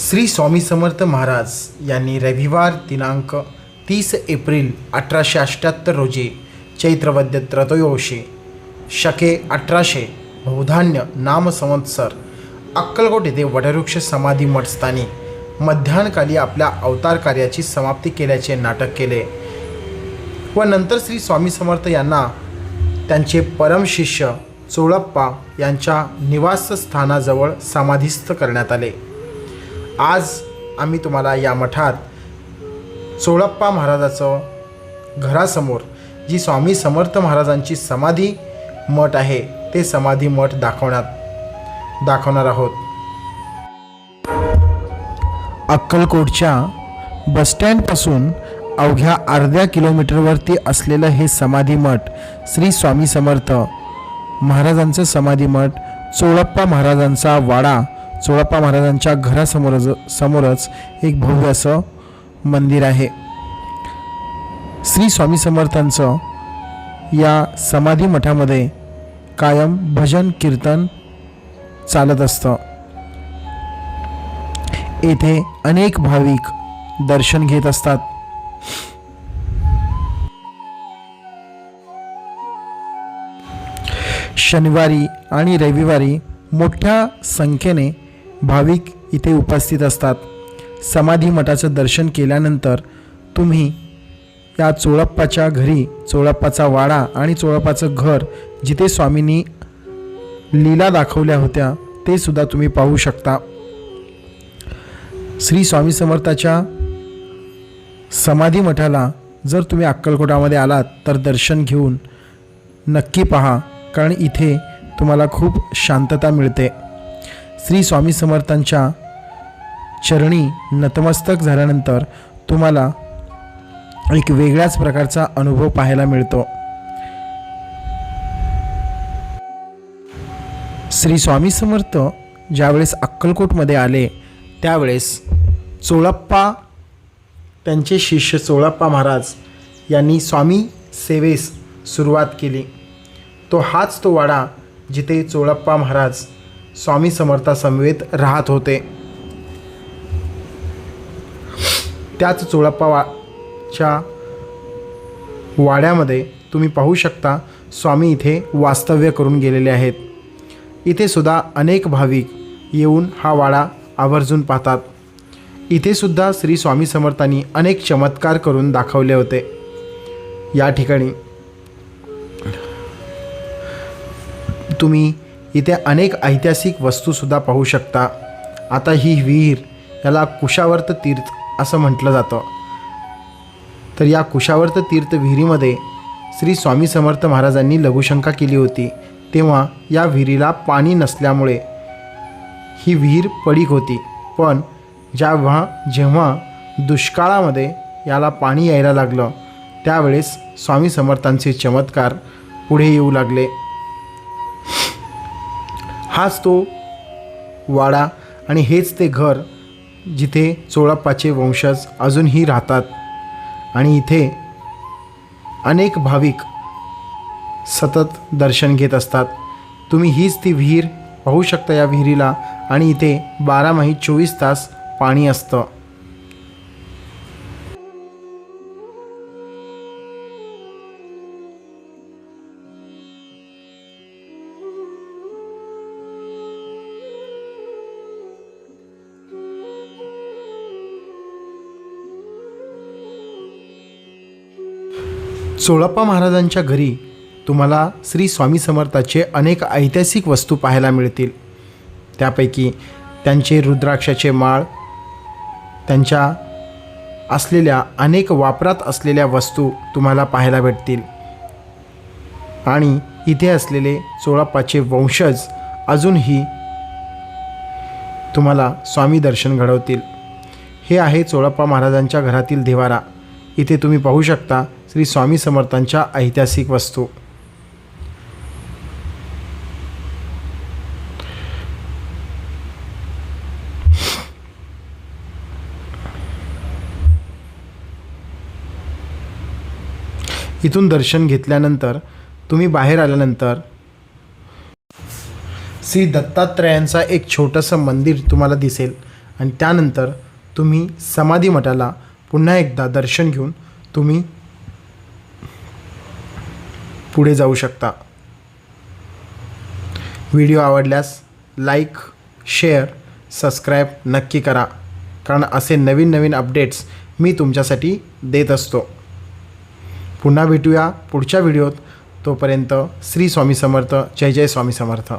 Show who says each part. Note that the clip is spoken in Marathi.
Speaker 1: श्री स्वामी समर्थ महाराज यांनी रविवार दिनांक तीस एप्रिल अठराशे अठ्ठ्याहत्तर रोजी चैत्रवद्य त्रतयोशी शके अठराशे बहुधान्य नामसंवत्सर अक्कलकोट येथे वटवृक्ष समाधी मठस्थानी मध्यान्हकाली आपल्या अवतार कार्याची समाप्ती केल्याचे नाटक केले व नंतर श्री स्वामी समर्थ यांना त्यांचे परम शिष्य चोळप्पा यांच्या निवासस्थानाजवळ समाधीस्थ करण्यात आले. आज आम्ही तुम्हाला या मठात चोळप्पा महाराजाचं घरासमोर जी स्वामी समर्थ महाराजांची समाधी मठ आहे ते समाधी मठ दाखवण्यात दाखवणार आहोत. अक्कलकोटच्या बसस्टँडपासून अवघ्या अर्ध्या किलोमीटरवरती असलेलं हे समाधी मठ श्री स्वामी समर्थ महाराजांचं समाधी मठ चोळप्पा महाराजांचा वाडा चोळप्पा महाराजांच्या घरासमोरच समोरच एक भव्य असं मंदिर आहे. श्री स्वामी समर्थांचं या समाधी मठामध्ये कायम भजन कीर्तन चालत असतं. येथे अनेक भाविक दर्शन घेत असतात. शनिवारी आणि रविवारी मोठ्या संख्येने भाविक इथे उपस्थित असतात. समाधी मठाचं दर्शन केल्यानंतर तुम्ही या चोळप्पाच्या घरी चोळप्पाचा वाडा आणि चोळप्पाचं घर जिथे स्वामींनी लीला दाखवल्या होत्या ते सुद्धा तुम्ही पाहू शकता. श्री स्वामी समर्थाच्या समाधी मठाला जर तुम्ही अक्कलकोटामध्ये आलात तर दर्शन घेऊन नक्की पहा कारण इथे तुम्हाला खूप शांतता मिळते. श्री स्वामी समर्थांच्या चरणी नतमस्तक झाल्यानंतर तुम्हाला एक वेगळ्याच प्रकारचा अनुभव पाहायला मिळतो. श्री स्वामी समर्थ ज्यावेळेस अक्कलकोटमध्ये आले त्यावेळेस चोळप्पा त्यांचे शिष्य चोळप्पा महाराज यांनी स्वामी सेवेस सुरुवात केली. तो हाच तो वाडा जिथे चोळप्पा महाराज स्वामी समर्थासमवेत राहत होते. त्याच चोळप्पाच्या वाड्यामध्ये तुम्ही पाहू शकता स्वामी इथे वास्तव्य करून गेलेले आहेत. इथे सुद्धा अनेक भाविक येऊन हा वाडा आवर्जून पाहतात. इथे सुद्धा श्री स्वामी समर्थांनी अनेक चमत्कार करून दाखवले होते. या ठिकाणी तुम्ही इथे अनेक ऐतिहासिक वस्तूसुद्धा पाहू शकता. आता ही विहीर याला कुशावर्त तीर्थ असं म्हटलं जातं. तर या कुशावर्त तीर्थ विहिरीमध्ये श्री स्वामी समर्थ महाराजांनी लघुशंका केली होती. तेव्हा या विहिरीला पाणी नसल्यामुळे ही विहीर पडीक होती. पण जेव्हा जेव्हा दुष्काळामध्ये याला पाणी यायला लागलं त्यावेळेस स्वामी समर्थांचे चमत्कार पुढे येऊ लागले. हाच तो वाडा आणि हेच ते घर जिथे चोळाप्पाचे वंशज अजूनही राहतात. आणि इथे अनेक भाविक सतत दर्शन घेत असतात. तुम्ही हीच ती विहीर पाहू शकता या विहिरीला आणि इथे बारामाही चोवीस तास पाणी असतं. चोळप्पा महाराजांच्या घरी तुम्हाला श्री स्वामी समर्थाचे अनेक ऐतिहासिक वस्तू पाहायला मिळतील. त्यापैकी त्यांचे रुद्राक्षाचे माळ त्यांच्या असलेल्या अनेक वापरात असलेल्या वस्तू तुम्हाला पाहायला भेटतील. आणि इथे असलेले चोळप्पाचे वंशज अजूनही तुम्हाला स्वामी दर्शन घडवतील. हे आहे चोळप्पा महाराजांच्या घरातील देवारा. इथे तुम्ही पाहू शकता श्री स्वामी समर्थांच्या ऐतिहासिक वस्तू. इथून दर्शन घेतल्यानंतर तुम्ही बाहेर आल्यानंतर श्री दत्तात्रयांचा एक छोटंसं मंदिर तुम्हाला दिसेल. आणि त्यानंतर तुम्ही समाधी मठाला पुन्हा एकदा दर्शन घेऊन तुम्ही पुढे जाऊ शकता. व्हिडिओ आवडल्यास लाईक शेअर सबस्क्राईब नक्की करा. कारण असे नवीन नवीन अपडेट्स मी तुमच्यासाठी देत असतो. पुन्हा भेटूया पुढच्या व्हिडिओत. तोपर्यंत श्री स्वामी समर्थ जय जय स्वामी समर्थ.